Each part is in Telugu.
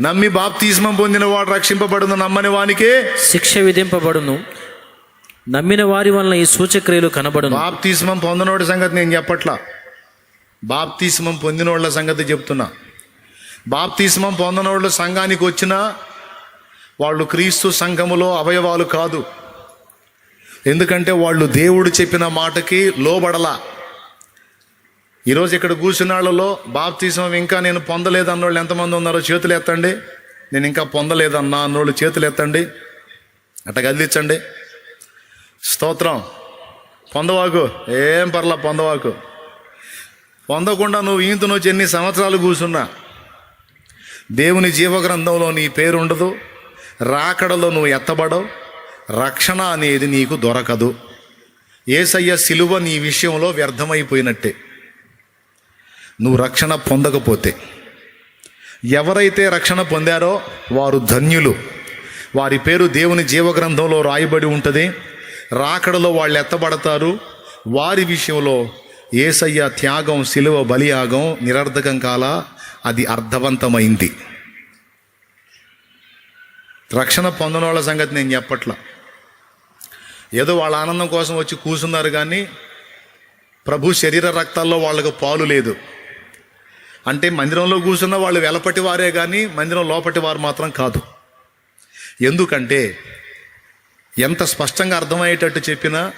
నమ్మి బాప్తిస్మం పొందిన వాడు రక్షింపబడును నమ్మని వానికే శిక్ష విధింపబడును. నమ్మిన వారి వలన ఈ సూచక్రియలు కనబడును. బాప్తిస్మం పొందినోడి సంగతి నేను చెప్పట్లా? బాప్తిస్మం పొందినోళ్ళ సంగతి చెప్తున్నా. బాప్తిస్మం పొందినోళ్ళ సంఘానికి వచ్చినా వాళ్ళు క్రీస్తు సంఘములో అవయవాలు కాదు. ఎందుకంటే వాళ్ళు దేవుడు చెప్పిన మాటకి లోబడలా. ఈరోజు ఇక్కడ కూర్చున్న వాళ్ళలో బాప్తిస్మం ఇంకా నేను పొందలేదన్నోళ్ళు ఎంతమంది ఉన్నారో చేతులు ఎత్తండి. నేను ఇంకా పొందలేదన్నా అన్నోళ్ళు చేతులు ఎత్తండి. అట్ట కదిలించండి స్తోత్రం. పొందవాకు. ఏం పర్లా పొందవాకు. పొందకుండా నువ్వు ఈంత నుంచి ఎన్ని సంవత్సరాలు కూర్చున్నా. దేవుని జీవగ్రంథంలో నీ పేరు ఉండదు. రాకడలో నువ్వు ఎత్తబడవు. రక్షణ అనేది నీకు దొరకదు. ఏసయ్య సిలువ నీ విషయంలో వ్యర్థమైపోయినట్టే. నువ్వు రక్షణ పొందకపోతే. ఎవరైతే రక్షణ పొందారో వారు ధన్యులు. వారి పేరు దేవుని జీవగ్రంథంలో రాయబడి ఉంటుంది. రాకడలో వాళ్ళు ఎత్తబడతారు. వారి విషయంలో ఏసయ్య త్యాగం సిలువ బలియాగం నిరర్ధకం కాల అది అర్థవంతమైంది. రక్షణ పొందనోళ్ళ సంగతి నేను చెప్పట్లా. ఏదో వాళ్ళ ఆనందం కోసం వచ్చి కూర్చున్నారు కానీ ప్రభు శరీర రక్తాల్లో వాళ్ళకు పాలు లేదు. అంటే మందిరంలో కూర్చున్న వాళ్ళు వెలపటి వారే కానీ మందిరం లోపటి వారు మాత్రం కాదు. ఎందుకంటే ఎంత స్పష్టంగా అర్థమయ్యేటట్టు చెప్పినా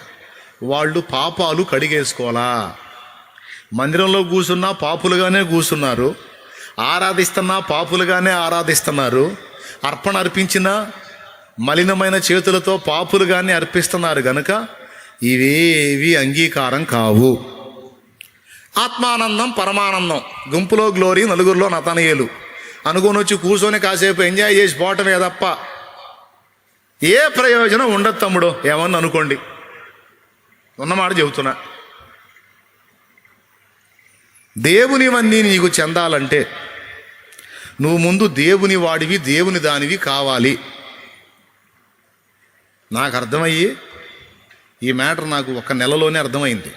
వాళ్ళు పాపాలు కడిగేసుకోవాలా. మందిరంలో కూర్చున్నా పాపులుగానే కూర్చున్నారు. ఆరాధిస్తున్నా పాపులుగానే ఆరాధిస్తున్నారు. అర్పణ అర్పించిన మలినమైన చేతులతో పాపులుగానే అర్పిస్తున్నారు గనుక ఇవేవి అంగీకారం కావు. ఆత్మానందం పరమానందం. గుంపులో గ్లోరీ నలుగురిలో నతనయులు. అనుకుని వచ్చి కూర్చొని కాసేపు ఎంజాయ్ చేసి పోవటమే తప్ప ఏ ప్రయోజనం ఉండదు తమ్ముడు. ఏమని అనుకోండి. ఉన్నమాట చెబుతున్నా. దేవునివన్నీ నీకు చెందాలంటే నువ్వు ముందు దేవుని వాడివి దేవుని దానివి కావాలి. నాకు అర్థమయ్యి ఈ మ్యాటర్ నాకు ఒక నెలలోనే అర్థమైంది.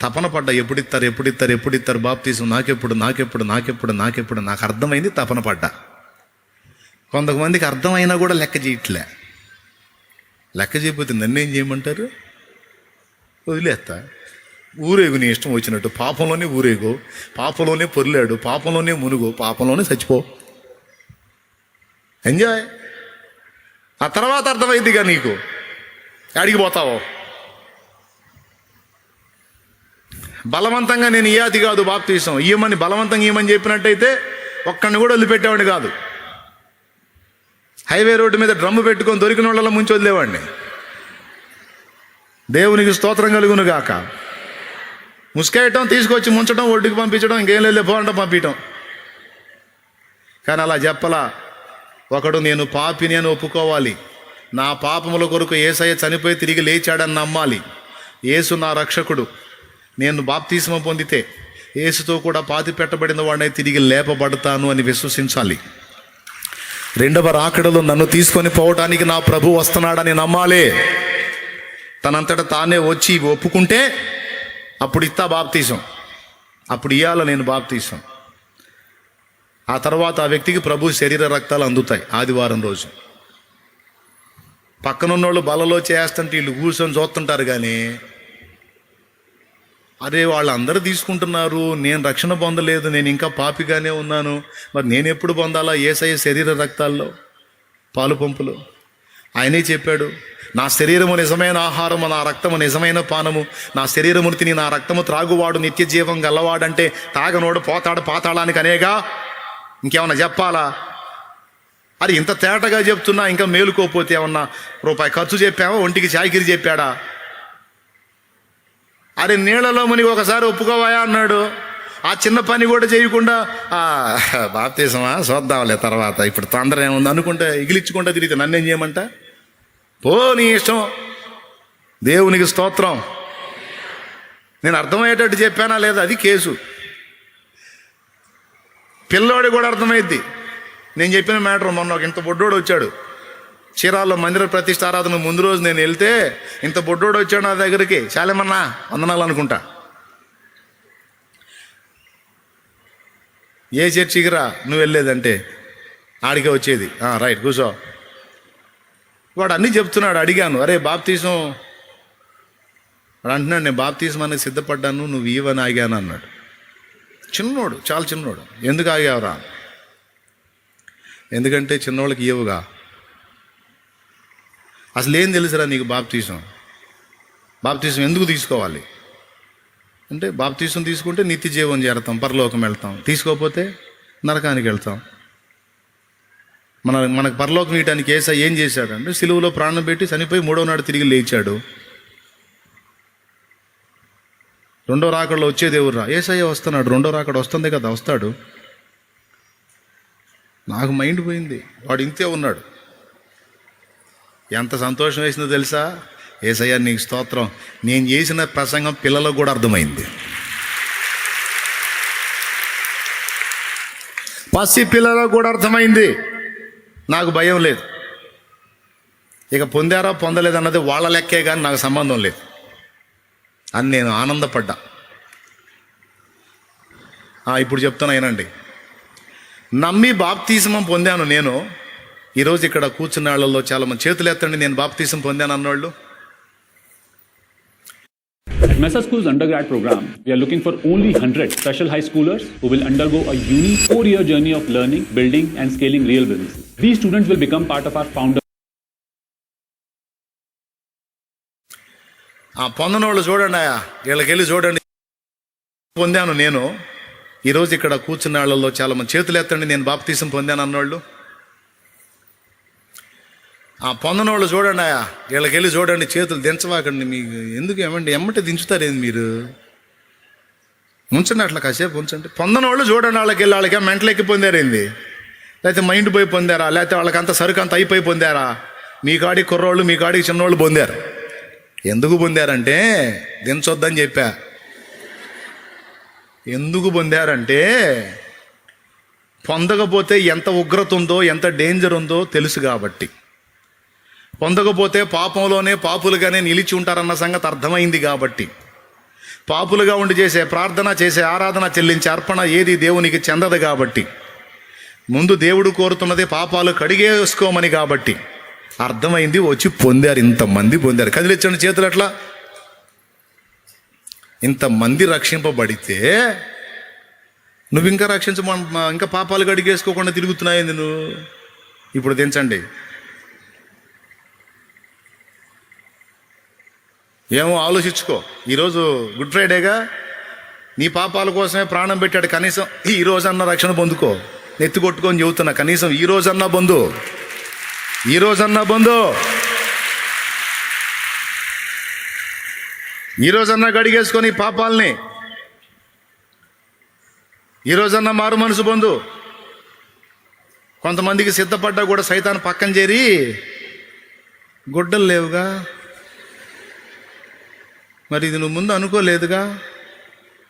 తపన పడ్డా ఎప్పుడు ఇస్తారు ఎప్పుడు ఇస్తారు ఎప్పుడు ఇస్తారు బాప్తీసం నాకెప్పుడు నాకెప్పుడు నాకెప్పుడు నాకెప్పుడు? నాకు అర్థమైంది తపన పడ్డా. కొంతమందికి అర్థమైనా కూడా లెక్క చేయట్లే. లెక్క చేయకపోతే నన్నేం చేయమంటారు? వదిలేస్తా ఊరేగు నీ ఇష్టం వచ్చినట్టు. పాపంలోనే ఊరేగు పాపంలోనే పొరిలాడు పాపంలోనే మునుగు పాపంలోనే చచ్చిపో. ఎంజాయ్. ఆ తర్వాత అర్థమైందిగా నీకు. అడిగిపోతావో? బలవంతంగా నేను ఇయాతి కాదు బాప్తీసం. ఇయ్యమని బలవంతంగా ఇయ్యమని చెప్పినట్టయితే ఒక్కడిని కూడా వదిలిపెట్టేవాడిని కాదు. హైవే రోడ్డు మీద డ్రమ్ము పెట్టుకొని దొరికిన వాళ్ళలో ముంచి వదిలేవాడిని. దేవునికి స్తోత్రం కలుగును గాక. ముసుకేయటం తీసుకొచ్చి ముంచడం ఒడ్డుకి పంపించడం ఇంకేం లేదు పోవడం పంపించడం కానీ అలా చెప్పలా ఒకడు నేను పాపిని అని ఒప్పుకోవాలి. నా పాపముల కొరకు ఏసయ్య చనిపోయి తిరిగి లేచాడని నమ్మాలి. ఏసు నా రక్షకుడు. నేను బాప్తీసం పొందితే యేసుతో కూడా పాతి పెట్టబడిన వాడినే తిరిగి లేపబడతాను అని విశ్వసించాలి. రెండవ రాకడలో నన్ను తీసుకొని పోవటానికి నా ప్రభు వస్తున్నాడని నమ్మాలి. తనంతట తానే వచ్చి ఒప్పుకుంటే అప్పుడు ఇస్తా బాప్తీసం. అప్పుడు ఇయ్యాల నేను బాప్తీసం. ఆ తర్వాత ఆ వ్యక్తికి ప్రభు శరీర రక్తాలు అందుతాయి ఆదివారం రోజు. పక్కనున్నోళ్ళు బలలో చేస్తుంటే వీళ్ళు కూర్చొని చూస్తుంటారు కానీ అరే వాళ్ళందరూ తీసుకుంటున్నారు నేను రక్షణ పొందలేదు నేను ఇంకా పాపిగానే ఉన్నాను. మరి నేను ఎప్పుడు పొందాలా ఏసయ్య శరీర రక్తాల్లో? పాలు పంపులు. ఆయనే చెప్పాడు నా శరీరము నిజమైన ఆహారము నా రక్తము నిజమైన పానము. నా శరీరమును తిని నా రక్తము త్రాగువాడు నిత్య జీవం గల్లవాడంటే తాగనోడు పోతాడు పాతాళానికి అనేగా? ఇంకేమన్నా చెప్పాలా? అది ఇంత తేటగా చెప్తున్నా ఇంకా మేలుకోపోతే ఏమన్నా రూపాయి ఖర్చు చెప్పావా? ఒంటికి చాకిరి చెప్పాడా? అరే నీళ్ళలో మునిగి ఒకసారి ఒప్పుకోవాయా అన్నాడు. ఆ చిన్న పని కూడా చేయకుండా బాప్తీసమా? చూద్దాంలే తర్వాత. ఇప్పుడు తొందర ఏముంది? అనుకుంటే ఇగిలిచ్చుకుంటా తిరిగితే నన్నేం చేయమంట? పో నీ ఇష్టం. దేవునికి స్తోత్రం. నేను అర్థమయ్యేటట్టు చెప్పానా లేదా? అది కేసు. పిల్లోడి కూడా అర్థమైద్ది. నేను చెప్పిన మ్యాటర్ మొన్న ఒక ఇంత బొడ్డోడు వచ్చాడు. చీరాల్లో మందిర ప్రతిష్ట ఆరాధన ముందు రోజు నేను వెళ్తే ఇంత బొడ్డోడు వచ్చాడు నా దగ్గరికి. చాలేమన్నా వందనాలు అనుకుంటా. ఏ చర్చికి రా నువ్వు వెళ్ళేదంటే? ఆడికే వచ్చేది. రైట్ కూర్చో. వాడు అన్నీ చెప్తున్నాడు అడిగాను. అరే బాప్తీసం. వాడు అంటున్నాడు నేను బాప్తీసం అనేది సిద్ధపడ్డాను నువ్వు ఇవ్వని ఆగాను అన్నాడు. చిన్నోడు చాలా చిన్నోడు. ఎందుకు ఆగావురా? ఎందుకంటే చిన్నోళ్ళకి ఇవ్వగా అసలు ఏం తెలుసురా నీకు బాప్తీసం? బాప్తీసం ఎందుకు తీసుకోవాలి? అంటే బాప్తీసం తీసుకుంటే నిత్య జీవం చేరతాం పరలోకం వెళ్తాం. తీసుకోకపోతే నరకానికి వెళ్తాం. మన మనకు పరలోకం ఇయటానికి ఏసా ఏం చేశాడంటే సిలువలో ప్రాణం పెట్టి చనిపోయి మూడో నాడు తిరిగి లేచాడు. రెండో రాకడలో వచ్చేది ఎవర్రా ఏసయ్య వస్తున్నాడు. రెండో రాకడ వస్తుంది కదా వస్తాడు. నాకు మైండ్ పోయింది. వాడు ఇంతే ఉన్నాడు. ఎంత సంతోషం వేసిందో తెలుసా? ఏసయ్య నీకు స్తోత్రం. నేను చేసిన ప్రసంగం పిల్లలకు కూడా అర్థమైంది. పసి పిల్లలకు కూడా అర్థమైంది. నాకు భయం లేదు. ఇక పొందారా పొందలేదు అన్నది వాళ్ళ లెక్కే కానీ నాకు సంబంధం లేదు. అని నేను ఆనందపడ్డా. ఇప్పుడు చెప్తున్నా ఏనండి నమ్మి బాప్తీసమం పొందాను నేను. ఈరోజు ఇక్కడ కూర్చున్న వాళ్ళలో చాలా మంది చేతులు ఎత్తండి నేను బాప్తీసం పొందాను అన్నోళ్ళు At Mesa School's undergrad program, we are looking for only 100 special high schoolers who will undergo a unique four year journey of learning, building, and scaling real businesses. These students will become part of our founder. ఆ పొందని వాళ్ళు చూడండి ఆయా వీళ్ళకెళ్ళి చూడండి పొందాను నేను ఈరోజు ఇక్కడ కూర్చున్న వాళ్ళలో చాలా మంది చేతులు ఎత్తండి నేను బాప్తీసం పొందాను అన్నోళ్ళు ఆ పొందని వాళ్ళు చూడండి ఆయా వీళ్ళకెళ్ళి చూడండి చేతులు దించవాకండి. మీకు ఎందుకు ఏమండి? ఎమ్మటి దించుతారేంది మీరు? ఉంచండి అట్లా కాసేపు ఉంచండి. పొందన వాళ్ళు చూడండి వాళ్ళకి వెళ్ళి వాళ్ళకి మెంటలు ఎక్కి పొందారేంది లేకపోతే మైండ్ పోయి పొందారా? లేకపోతే వాళ్ళకంత సరుకు అంత అయిపోయి పొందారా? మీ కాడికి కుర్రోళ్ళు మీ కాడికి చిన్నోళ్ళు పొందారు. ఎందుకు పొందారంటే దించొద్దని చెప్పా. ఎందుకు పొందారంటే పొందకపోతే ఎంత ఉగ్రత ఉందో ఎంత డేంజర్ ఉందో తెలుసు కాబట్టి. పొందకపోతే పాపంలోనే పాపులుగానే నిలిచి ఉంటారన్న సంగతి అర్థమైంది కాబట్టి. పాపులుగా ఉండి చేసే ప్రార్థన చేసే ఆరాధన చెల్లించే అర్పణ ఏది దేవునికి చెందదు కాబట్టి. ముందు దేవుడు కోరుతున్నది పాపాలు కడిగేసుకోమని కాబట్టి. అర్థమైంది వచ్చి పొందారు ఇంతమంది పొందారు. కదిలిచ్చండి చేతులు ఎట్లా? ఇంతమంది రక్షింపబడితే నువ్వు ఇంకా రక్షించమ ఇంకా పాపాలు కడిగేసుకోకుండా తిరుగుతున్నాయండి నువ్వు? ఇప్పుడు దించండి. ఏమో ఆలోచించుకో. ఈరోజు గుడ్ ఫ్రైడేగా. నీ పాపాల కోసమే ప్రాణం పెట్టాడు కనీసం. ఈ రోజన్నా రక్షణ పొందుకో. నెత్తి కొట్టుకొని చెబుతున్నా కనీసం ఈ రోజన్నా పొందు. ఈ రోజన్నా పొందు. ఈ రోజన్నా గడిగేసుకొని పాపాలని. ఈ రోజన్నా మారు మనసు పొందు. కొంతమందికి సిద్ధపడ్డా కూడా సైతాన్ని పక్కన చేరి గుడ్డలు లేవుగా. మరి ఇది నువ్వు ముందు అనుకోలేదుగా?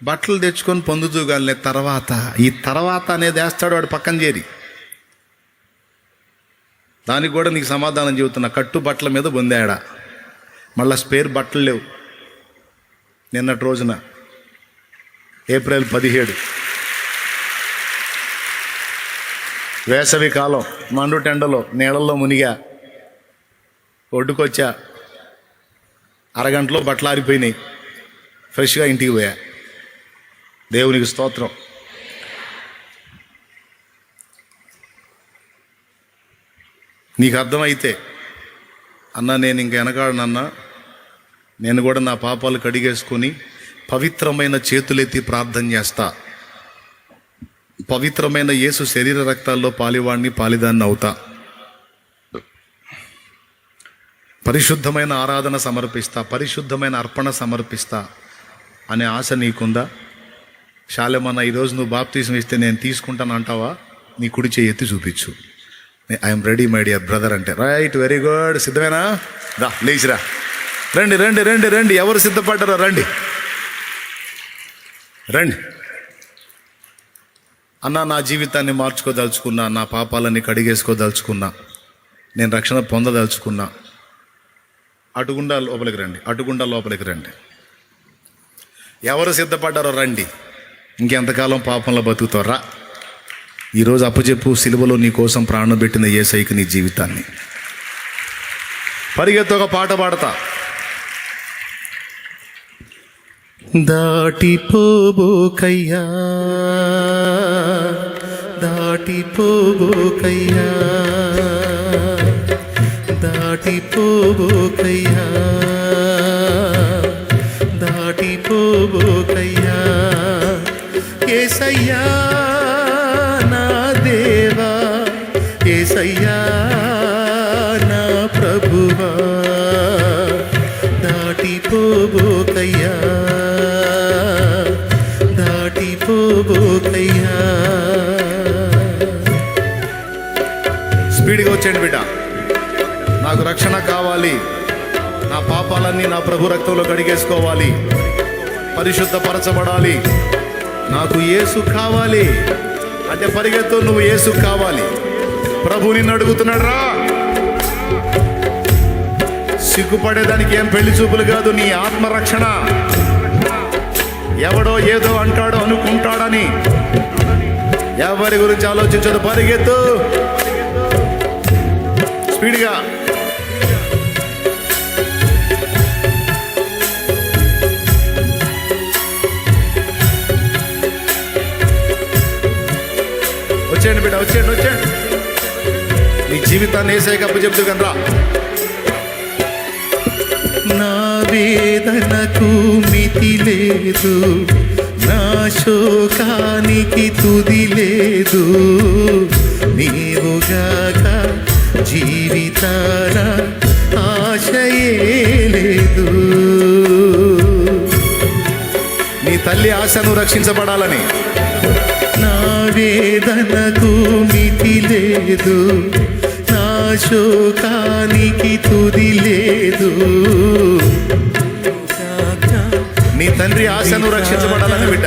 బట్టలు తెచ్చుకొని పొందుతూ తర్వాత. ఈ తర్వాత అనేది వేస్తాడు వాడు పక్కన చేరి. దానికి కూడా నీకు సమాధానం చెబుతున్నా. కట్టు బట్టల మీద పొందాడా మళ్ళా స్పేర్ బట్టలు లేవు. నిన్నటి రోజున. ఏప్రిల్ పదిహేడు. వేసవి కాలం. మండు టెండలో నీళ్ళల్లో మునిగా. ఒడ్డుకొచ్చా. అరగంటలో బట్టలు ఆరిపోయినాయి. ఫ్రెష్గా ఇంటికి పోయా. దేవునికి స్తోత్రం. నీకు అర్థమైతే అన్న నేను ఇంక వెనకాడనన్నా నేను కూడా నా పాపాలు కడిగేసుకొని పవిత్రమైన చేతులెత్తి ప్రార్థన చేస్తా. పవిత్రమైన యేసు శరీర రక్తాల్లో పాలివాణ్ణి పాలిదాన్ని అవుతా. పరిశుద్ధమైన ఆరాధన సమర్పిస్తా పరిశుద్ధమైన అర్పణ సమర్పిస్తా అనే ఆశ నీకుందా? శాలెమన్న ఈరోజు నువ్వు బాప్తీసం ఇస్తే నేను తీసుకుంటాను అంటావా? నీ కుడి చేయి ఎత్తి చూపించు. I'm ready my dear brother అంటే రైట్ వెరీ గుడ్ సిద్ధమేనా? రా లేచిరా. రండి రండి రండి రండి. ఎవరు సిద్ధపడ్డారో రండి. రండి. అన్న నా జీవితాన్ని మార్చుకోదలుచుకున్నా నా పాపాలని కడిగేసుకోదలుచుకున్నా నేను రక్షణ పొందదలుచుకున్నా అటుగుండా లోపలికి రండి అటుగుండా లోపలికి రండి. ఎవరు సిద్ధపడ్డారో రండి. ఇంకెంతకాలం పాపంలో బతుకుతారా? ఈరోజు అప్పచెప్పు సిలువలో నీ కోసం ప్రాణం పెట్టిన ఏసైకి నీ జీవితాన్ని. పరిగెత్తు ఒక పాట పాడతా. దాటిపోబోకయ్యా దాటిపోబోకయ్యా. దాటిపోబోకయ్యా. దాటిపోబోకయ్యా. ఏసయ్యా నా దేవా. ఏసయ్యా నా ప్రభువా. దాటిపోబోకయ్యా. దాటిపోబోకయ్యా. స్పీడ్గా వచ్చాడు బిడ్డ. నాకు రక్షణ కావాలి. నా పాపాలన్నీ నా ప్రభు రక్తంలో కడిగేసుకోవాలి. పరిశుద్ధపరచబడాలి. నాకు ఏసు కావాలి. అంటే పరిగెత్తు నువ్వు ఏసు కావాలి. ప్రభు నిన్ను అడుగుతున్నాడు రా. సిగ్గుపడేదానికి ఏం పెళ్ళి చూపులు కాదు నీ ఆత్మరక్షణ ఎవడో ఏదో అంటాడో అనుకుంటాడని. ఎవరి గురించి ఆలోచించదు పరిగెత్తు. స్పీడ్గా. వచ్చేయండి బిడ్డ వచ్చేయండి వచ్చేయండి. నీ జీవితాన్ని వేసాక చెప్తూ కనరా నా వేదనకు మితి లేదు నా శోకానికి తుది లేదు. నీవుగాక జీవితాన ఆశయే లేదు. నీ తల్లి ఆశను రక్షించబడాలని వేదనకు మితి లేదు. నా శోకానికి తుది లేదు. నీ తండ్రి ఆశను రక్షించబడాలని బిడ్డ.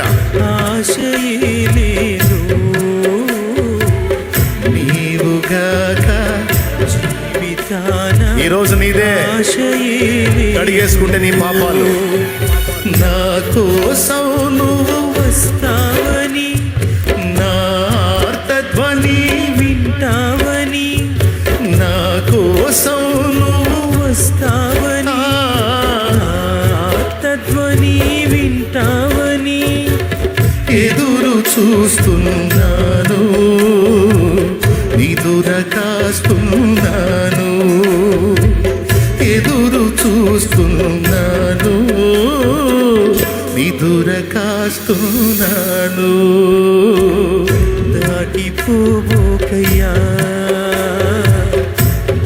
లేదు. నీవుగాక జీవితాన ఈ రోజు నీదే. కడిగేసుకుంటే నీ పాపాలు. నా కోసం నువ్వు వస్తావని చూస్తున్నాను నిదుర కాస్తున్నాను ఎదురు చూస్తున్నాను నిదుర కాస్తున్నాను దాటిపోబోకయ్యా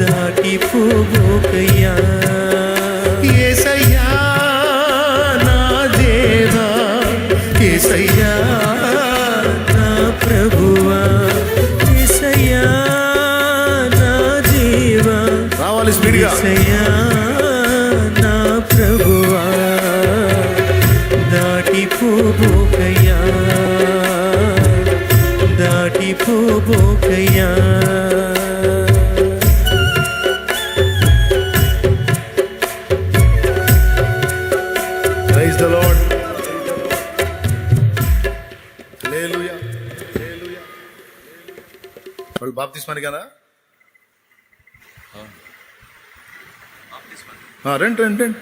దాటిపోబోకయ్యా. ఏసయ్యా నా దేవా ఏసయ్యా. యేసయ్యా నా ప్రభువా దాటిపోబోకయ్యా దాటిపోబోకయ్యా praise the lord hallelujah hallelujah వాళ్ళు బాప్తిస్మాని కదా ఆ, రండి రండి రండి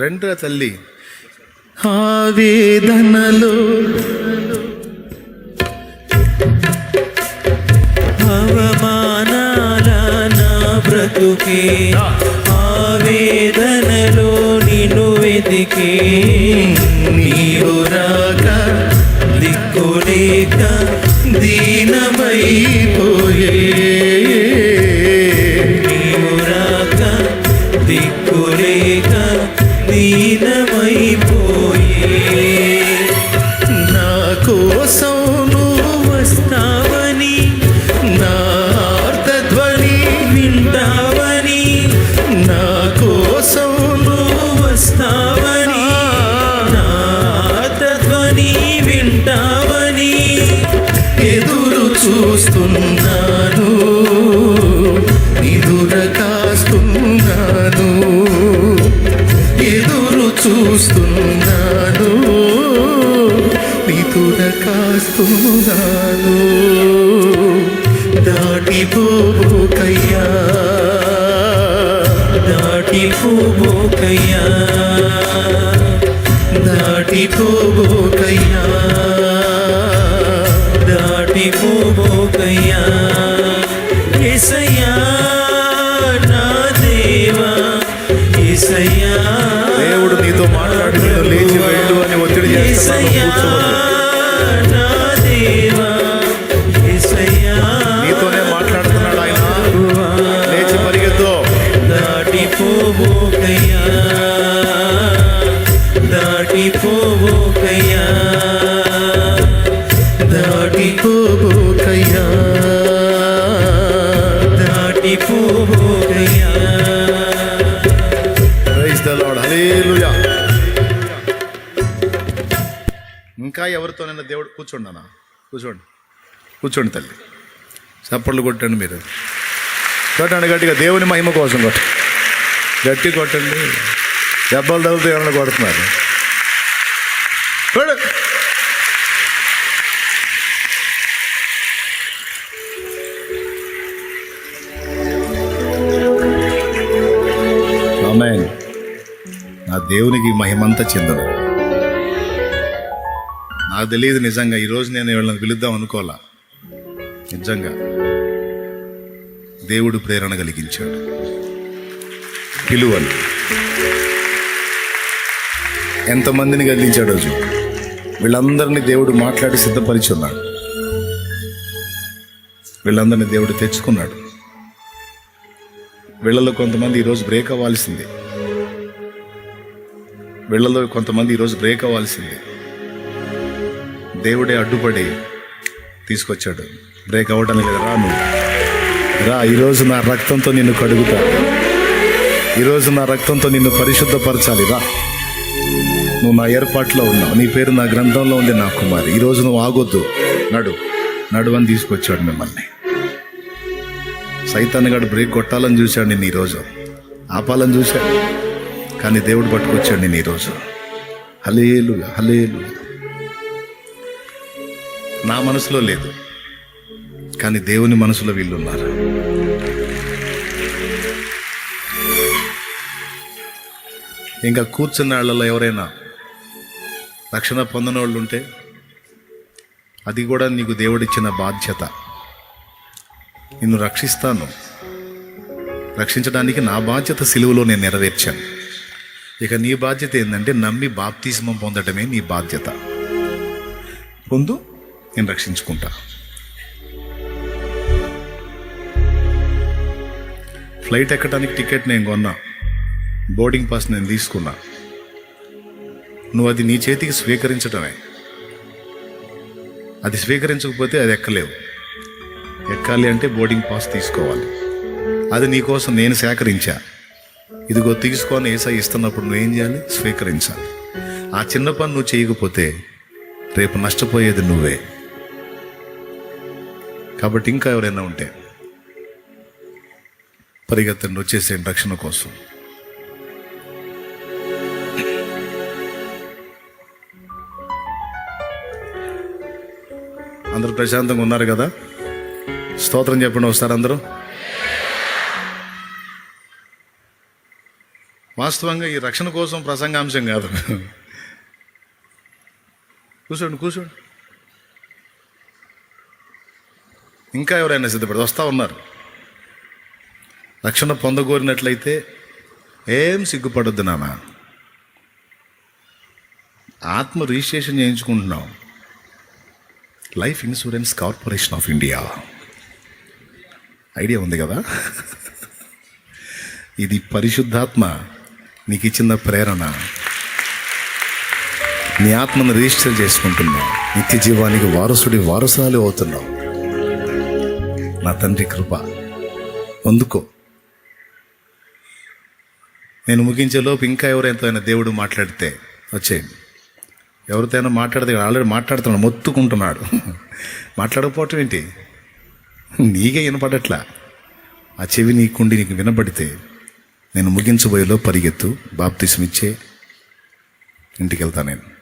రండి రా తల్లి. ఆవేదనలో అవమానాల నా బ్రతుకే. ఆవేదనలో నిన్ను వెతికే. నీవు రాక దిక్కులేక దీనమైపోయే. దీనమైపోయే ఎదురు చూస్తున్నాను నిదుర కాస్తున్నాను దాటిపోకయ్యా దాటిపోబోకయ్యా దాటిపోకయ్యా దాటిపోబోకయ్యా. యేసయ్యా నా దేవా యేసయ్యా దేవుడు నీతో మాట్లాడి నేను లేచి వెళ్ళు అని ఒత్తిడి చేస్తున్నాను నీతోనే మాట్లాడుతున్నాడు ఆయన. లేచి పరిగెత్తు. దాటిపోబోకయ్యా దేవుడు కూర్చోండి అన్న కూర్చోండి. కూర్చోండి తల్లి. చప్పట్లు కొట్టండి మీరు. కొట్టండి గట్టిగా దేవుని మహిమ కోసం కొట్ట. గట్టి కొట్టండి. దెబ్బలు తగిలితే ఎవరైనా కొడుతున్నారు. కొడు. నా దేవునికి మహిమంతా చెందదు నాకు తెలియదు నిజంగా. ఈరోజు నేను వీళ్ళని పిలుద్దాం అనుకోవాలా? నిజంగా. దేవుడు ప్రేరణ కలిగించాడు. పిలువలు ఎంతమందిని కదిలించాడు రోజు వీళ్ళందరినీ దేవుడు మాట్లాడి సిద్ధపరిచి ఉన్నాడు వీళ్ళందరినీ దేవుడు తెచ్చుకున్నాడు. వీళ్ళలో కొంతమంది ఈరోజు బ్రేక్ అవ్వాల్సిందే. వీళ్ళలో కొంతమంది ఈరోజు బ్రేక్ అవ్వాల్సిందే. దేవుడే అడ్డుపడి తీసుకొచ్చాడు. బ్రేక్ అవ్వడానికి రా నువ్వు రా ఈరోజు నా రక్తంతో నిన్ను కడుగుతా. ఈరోజు నా రక్తంతో నిన్ను పరిశుద్ధపరచాలి. రా. నువ్వు నా ఏర్పాట్లో ఉన్నావు. నీ పేరు నా గ్రంథంలో ఉంది నా కుమారి. ఈరోజు నువ్వు ఆగొద్దు. నడు. నడు అని తీసుకొచ్చాడు మిమ్మల్ని. సైతాన్ని గడు బ్రేక్ కొట్టాలని చూశాడు నేను ఈరోజు ఆపాలని చూశాడు. కానీ దేవుడు పట్టుకొచ్చాడు నేను ఈరోజు హలేలు హలేలు నా మనసులో లేదు. కానీ దేవుని మనసులో వీళ్ళు ఉన్నారు ఇంకా కూర్చున్న వాళ్ళలో ఎవరైనా రక్షణ పొందిన వాళ్ళు ఉంటే అది కూడా నీకు దేవుడిచ్చిన బాధ్యత. నిన్ను రక్షిస్తాను. రక్షించడానికి నా బాధ్యత సిలువలో నేను నెరవేర్చాను. ఇక నీ బాధ్యత ఏంటంటే నమ్మి బాప్తిజమం పొందడమే నీ బాధ్యత. పొందు నేను రక్షించుకుంటా. ఫ్లైట్ ఎక్కడానికి టికెట్ నేను కొన్నా. బోర్డింగ్ పాస్ నేను తీసుకున్నా. నువ్వు అది నీ చేతికి స్వీకరించడమే అది స్వీకరించకపోతే అది ఎక్కలేవు. ఎక్కాలి అంటే బోర్డింగ్ పాస్ తీసుకోవాలి. అది నీకోసం నేను సేకరించా. ఇదిగో తీసుకొని ఏసా ఇస్తున్నప్పుడు నువ్వేం చేయాలి? స్వీకరించాలి. ఆ చిన్న పని నువ్వు చేయకపోతే రేపు నష్టపోయేది నువ్వే. కాబట్టి ఇంకా ఎవరైనా ఉంటే పరిగెత్తండి వచ్చేసేయండి రక్షణ కోసం. అందరూ ప్రశాంతంగా ఉన్నారు కదా? స్తోత్రం చెప్పండి వస్తారు అందరూ. వాస్తవంగా ఈ రక్షణ కోసం ప్రసంగాంశం కాదు. కూర్చోండి కూర్చోండి. ఇంకా ఎవరైనా సిద్ధపడి వస్తూ ఉన్నారు. రక్షణ పొందగోరినట్లయితే ఏం సిగ్గుపడొద్దు నాన్న. ఆత్మ registration చేయించుకుంటున్నాం. Life Insurance Corporation of India. Idea ఉంది కదా? ఇది పరిశుద్ధాత్మ నీకు ఇచ్చిన ప్రేరణ. నీ ఆత్మను రిజిస్టర్ చేసుకుంటున్నావు నిత్య జీవానికి వారసుడి వారసురాలు అవుతున్నావు నా తండ్రి కృప. అందుకో. నేను ముగించే లోపు ఇంకా ఎవరైనా దేవుడు మాట్లాడితే వచ్చేయండి. ఎవరితోనైనా మాట్లాడితే ఆల్రెడీ మాట్లాడుతున్నాడు మొత్తుకుంటున్నాడు. మాట్లాడకపోవటం ఏంటి? నీకే వినపడట్లా. ఆ చెవి నీకుండి నీకు వినపడితే నేను ముగించబోయేలో పరిగెత్తు బాప్తిసం ఇచ్చే ఇంటికి వెళ్తాను నేను.